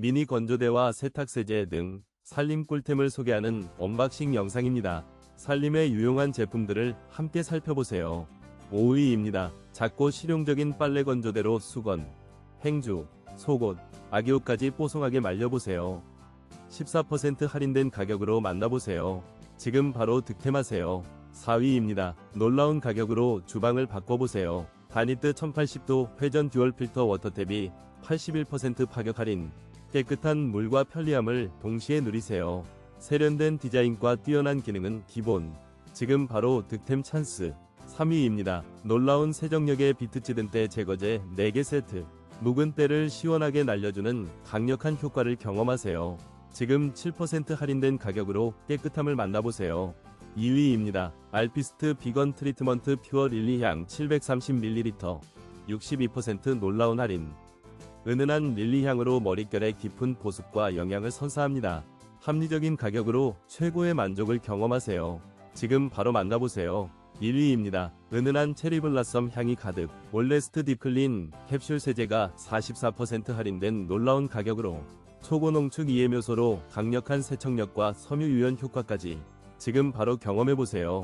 미니 건조대와 세탁세제 등 살림 꿀템을 소개하는 언박싱 영상입니다. 살림에 유용한 제품들을 함께 살펴보세요. 5위입니다. 작고 실용적인 빨래 건조대로 수건, 행주, 속옷, 아기옷까지 뽀송하게 말려보세요. 14% 할인된 가격으로 만나보세요. 지금 바로 득템하세요. 4위입니다. 놀라운 가격으로 주방을 바꿔보세요. 다니트 1080도 회전 듀얼 필터 워터탭이 81% 파격 할인. 깨끗한 물과 편리함을 동시에 누리세요. 세련된 디자인과 뛰어난 기능은 기본. 지금 바로 득템 찬스. 3위입니다. 놀라운 세정력의 비트 찌든 때 제거제 4개 세트. 묵은 때를 시원하게 날려주는 강력한 효과를 경험하세요. 지금 7% 할인된 가격으로 깨끗함을 만나보세요. 2위입니다. 알피스트 비건 트리트먼트 퓨어 릴리향 730ml 62% 놀라운 할인 은은한 릴리향으로 머릿결의 깊은 보습과 영양을 선사합니다. 합리적인 가격으로 최고의 만족을 경험하세요. 지금 바로 만나보세요. 1위입니다. 은은한 체리블라썸 향이 가득 올레스트 딥클린 캡슐 세제가 44% 할인된 놀라운 가격으로 초고농축 이해묘소로 강력한 세척력과 섬유 유연 효과까지 지금 바로 경험해보세요.